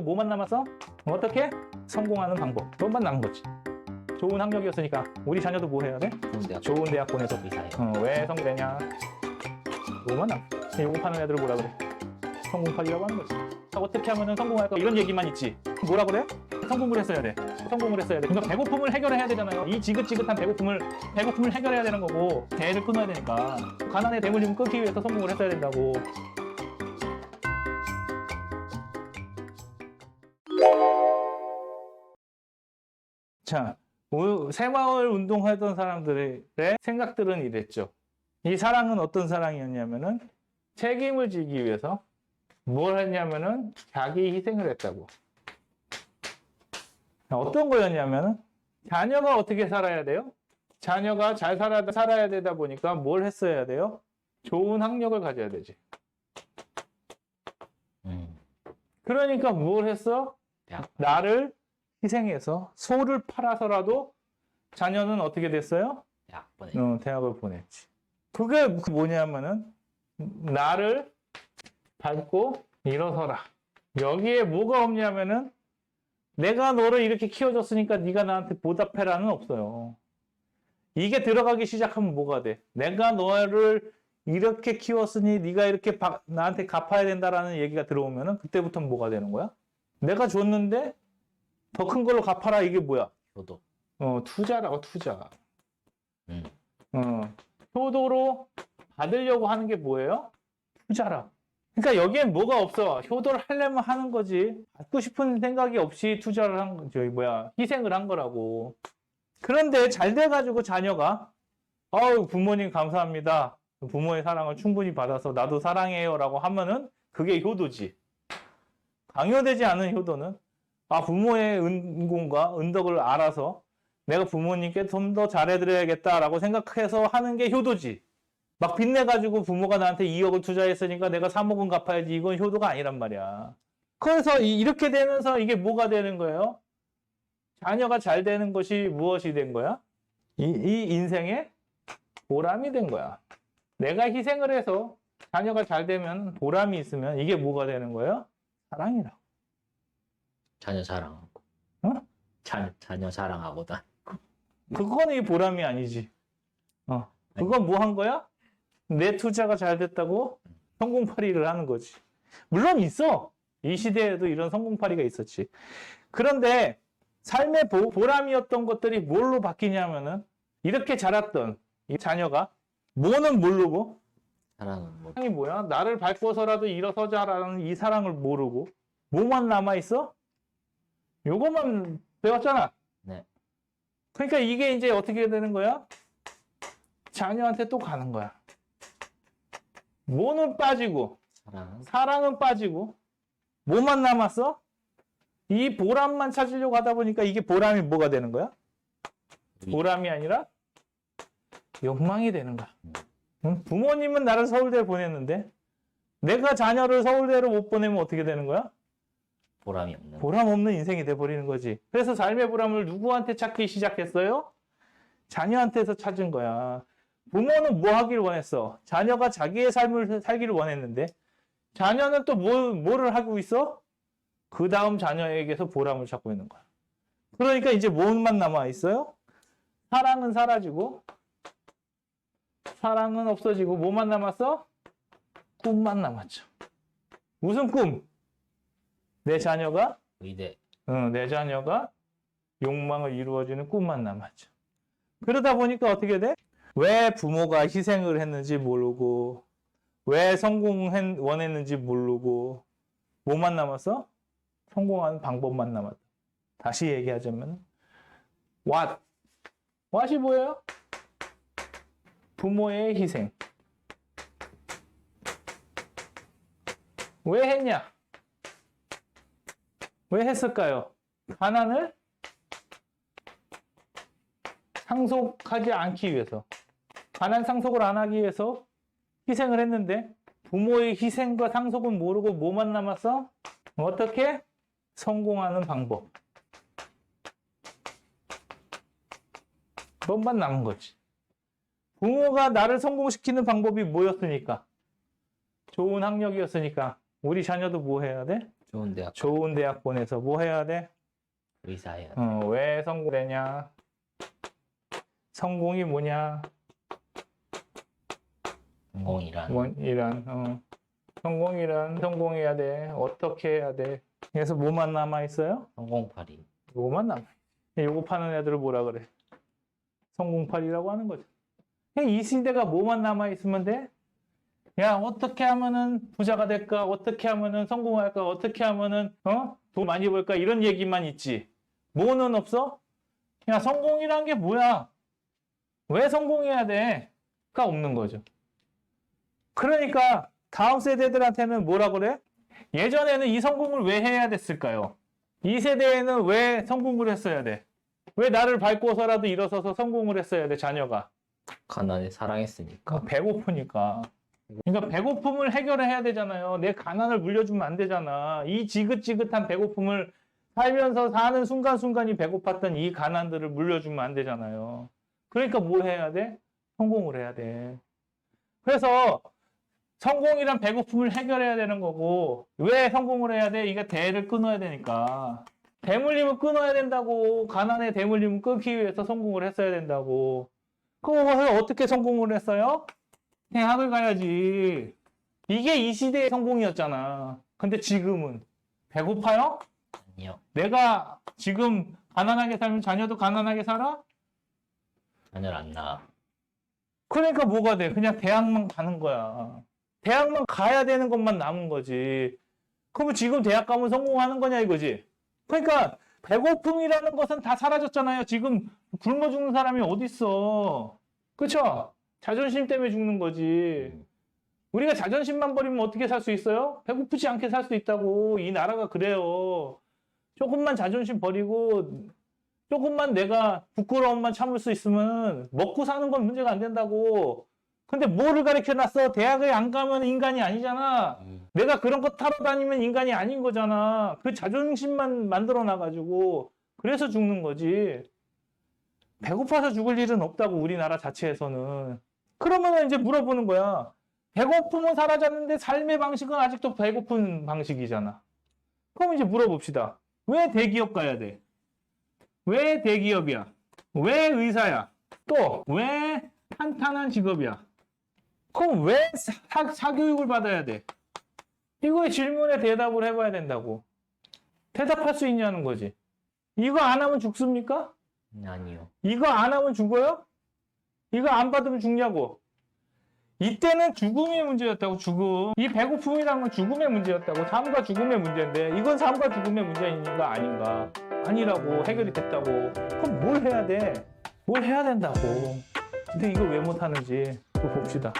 뭐만 남았어? 어떻게? 성공하는 방법. 그것만 남은 거지. 좋은 학력이었으니까 우리 자녀도 뭐 해야 돼? 좋은 대학 좋은 대학 보내서 의사예요. 어, 왜 성공되냐? 요거만 남. 요거 파는 애들을 뭐라 그래? 성공파기라고 하는 거지. 어떻게 하면 성공할까? 이런 얘기만 있지. 뭐라 그래? 성공을 했어야 돼. 성공을 했어야 돼. 그러니까 배고픔을 해결해야 되잖아요. 이 지긋지긋한 배고픔을 배고픔을 해결해야 되는 거고 대를 끊어야 되니까 가난의 대물림을 끊기 위해서 성공을 했어야 된다고. 자, 오- 새마을 운동하던 사람들의 생각들은 이랬죠. 이 사랑은 어떤 사랑이었냐면은 책임을 지기 위해서 뭘 했냐면은 자기 희생을 했다고. 어떤 거였냐면은 자녀가 어떻게 살아야 돼요? 자녀가 잘 살아, 살아야 되다 보니까 뭘 했어야 돼요? 좋은 학력을 가져야 되지. 음, 그러니까 뭘 했어? 나를 희생해서 소를 팔아서라도 자녀는 어떻게 됐어요? 대학 보내. 어, 대학을 보냈지. 그게 뭐냐면은 나를 밟고 일어서라. 여기에 뭐가 없냐면은 내가 너를 이렇게 키워줬으니까 네가 나한테 보답해라는 없어요. 이게 들어가기 시작하면 뭐가 돼? 내가 너를 이렇게 키웠으니 네가 이렇게 바- 나한테 갚아야 된다라는 얘기가 들어오면은 그때부터 뭐가 되는 거야? 내가 줬는데 더 큰 걸로 갚아라 이게 뭐야? 효도. 어, 투자라고 투자. 음, 어, 효도로 받으려고 하는 게 뭐예요? 투자라. 그러니까 여기엔 뭐가 없어. 효도를 하려면 하는 거지. 받고 싶은 생각이 없이 투자를 한 거, 저기 뭐야, 희생을 한 거라고. 그런데 잘 돼가지고 자녀가, 아유, 부모님 감사합니다. 부모의 사랑을 충분히 받아서 나도 사랑해요라고 하면은 그게 효도지. 강요되지 않은 효도는, 아, 부모의 은공과 은덕을 알아서 내가 부모님께 좀 더 잘해드려야겠다라고 생각해서 하는 게 효도지. 막 빚내가지고 부모가 나한테 2억을 투자했으니까 내가 3억은 갚아야지. 이건 효도가 아니란 말이야. 그래서 이- 이렇게 되면서 이게 뭐가 되는 거예요? 자녀가 잘 되는 것이 무엇이 된 거야? 이, 이 인생의 보람이 된 거야. 내가 희생을 해서 자녀가 잘 되면 보람이 있으면 이게 뭐가 되는 거예요? 사랑이라고. 자녀 사랑하고. 어? 자, 자녀 사랑하고 다. 그건 이 보람이 아니지. 어. 그건 뭐 한 거야? 내 투자가 잘 됐다고 성공파리를 하는 거지. 물론 있어. 이 시대에도 이런 성공파리가 있었지. 그런데 삶의 보, 보람이었던 것들이 뭘로 바뀌냐면은 이렇게 자랐던 이 자녀가 뭐는 모르고 사랑은 뭐 사랑이 뭐야? 나를 밟고서라도 일어서자라는 이 사랑을 모르고 뭐만 남아 있어? 요것만 배웠잖아. 네. 그러니까 이게 이제 어떻게 되는 거야? 자녀한테 또 가는 거야. 뭐는 빠지고 사랑. 사랑은 빠지고 뭐만 남았어? 이 보람만 찾으려고 하다 보니까 이게 보람이 뭐가 되는 거야? 위. 보람이 아니라 욕망이 되는 거야. 음. 응? 부모님은 나를 서울대에 보냈는데 내가 자녀를 서울대로 못 보내면 어떻게 되는 거야? 보람이 없는. 보람 없는 인생이 돼버리는 거지. 그래서 삶의 보람을 누구한테 찾기 시작했어요? 자녀한테서 찾은 거야. 부모는 뭐 하길 원했어? 자녀가 자기의 삶을 살기를 원했는데, 자녀는 또 뭐, 뭐를 하고 있어? 그 다음 자녀에게서 보람을 찾고 있는 거야. 그러니까 이제 뭐만 남아 있어요? 사랑은 사라지고, 사랑은 없어지고, 뭐만 남았어? 꿈만 남았죠. 무슨 꿈? 내 자녀가 의대. 어, 내 자녀가 욕망을 이루어지는 꿈만 남았죠. 그러다 보니까 어떻게 돼? 왜 부모가 희생을 했는지 모르고, 왜 성공을 원했는지 모르고, 뭐만 남았어? 성공하는 방법만 남았다. 다시 얘기하자면, what? what이 뭐예요? 부모의 희생. 왜 했냐? 왜 했을까요? 가난을 상속하지 않기 위해서. 가난 상속을 안 하기 위해서 희생을 했는데 부모의 희생과 상속은 모르고 뭐만 남았어? 어떻게? 성공하는 방법. 그것만 남은 거지. 부모가 나를 성공시키는 방법이 뭐였으니까? 좋은 학력이었으니까 우리 자녀도 뭐 해야 돼? 좋은 대학 좋은 대학 보내서 뭐 해야 돼? 의사야. 어, 왜 성공되냐? 성공이 뭐냐? 성공이란 뭐, 이란 어. 성공이란 성공해야 돼. 어떻게 해야 돼? 그래서 뭐만 남아 있어요? 성공팔이. 요거만 남아. 요거 파는 애들을 뭐라 그래? 성공팔이라고 하는 거죠. 그냥 이 시대가 뭐만 남아 있으면 돼? 야 어떻게 하면은 부자가 될까? 어떻게 하면은 성공할까? 어떻게 하면은 어? 돈 많이 벌까? 이런 얘기만 있지. 뭐는 없어? 야 성공이란 게 뭐야? 왜 성공해야 돼? 가 없는 거죠. 그러니까 다음 세대들한테는 뭐라 그래? 예전에는 이 성공을 왜 해야 됐을까요? 이 세대에는 왜 성공을 했어야 돼? 왜 나를 밟고서라도 일어서서 성공을 했어야 돼, 자녀가? 가난에 사랑했으니까. 어, 배고프니까. 그러니까 배고픔을 해결해야 되잖아요. 내 가난을 물려주면 안 되잖아. 이 지긋지긋한 배고픔을 살면서 사는 순간순간이 배고팠던 이 가난들을 물려주면 안 되잖아요. 그러니까 뭘 해야 돼? 성공을 해야 돼. 그래서 성공이란 배고픔을 해결해야 되는 거고 왜 성공을 해야 돼? 이게 대를 끊어야 되니까. 대물림을 끊어야 된다고. 가난의 대물림을 끊기 위해서 성공을 했어야 된다고. 그거를 어떻게 성공을 했어요? 대학을 가야지. 이게 이 시대의 성공이었잖아. 근데 지금은 배고파요? 아니요. 내가 지금 가난하게 살면 자녀도 가난하게 살아? 자녀를 안 낳아. 그러니까 뭐가 돼? 그냥 대학만 가는 거야. 대학만 가야 되는 것만 남은 거지. 그러면 지금 대학 가면 성공하는 거냐 이거지? 그러니까 배고픔이라는 것은 다 사라졌잖아요. 지금 굶어 죽는 사람이 어디 있어? 그렇죠? 자존심 때문에 죽는 거지. 우리가 자존심만 버리면 어떻게 살 수 있어요? 배고프지 않게 살 수 있다고. 이 나라가 그래요. 조금만 자존심 버리고 조금만 내가 부끄러움만 참을 수 있으면 먹고 사는 건 문제가 안 된다고. 근데 뭐를 가르쳐 놨어? 대학에 안 가면 인간이 아니잖아. 음. 내가 그런 거 타러 다니면 인간이 아닌 거잖아. 그 자존심만 만들어 놔가지고. 그래서 죽는 거지. 배고파서 죽을 일은 없다고, 우리나라 자체에서는. 그러면 이제 물어보는 거야. 배고픔은 사라졌는데 삶의 방식은 아직도 배고픈 방식이잖아. 그럼 이제 물어봅시다. 왜 대기업 가야 돼? 왜 대기업이야? 왜 의사야? 또 왜 탄탄한 직업이야? 그럼 왜 사, 사교육을 받아야 돼? 이거의 질문에 대답을 해봐야 된다고. 대답할 수 있냐는 거지. 이거 안 하면 죽습니까? 아니요. 이거 안 하면 죽어요? 이거 안 받으면 죽냐고. 이때는 죽음의 문제였다고, 죽음. 이 배고픔이란 건 죽음의 문제였다고. 삶과 죽음의 문제인데, 이건 삶과 죽음의 문제인가 아닌가. 아니라고, 해결이 됐다고. 그럼 뭘 해야 돼? 뭘 해야 된다고. 근데 이걸 왜 못하는지, 또 봅시다.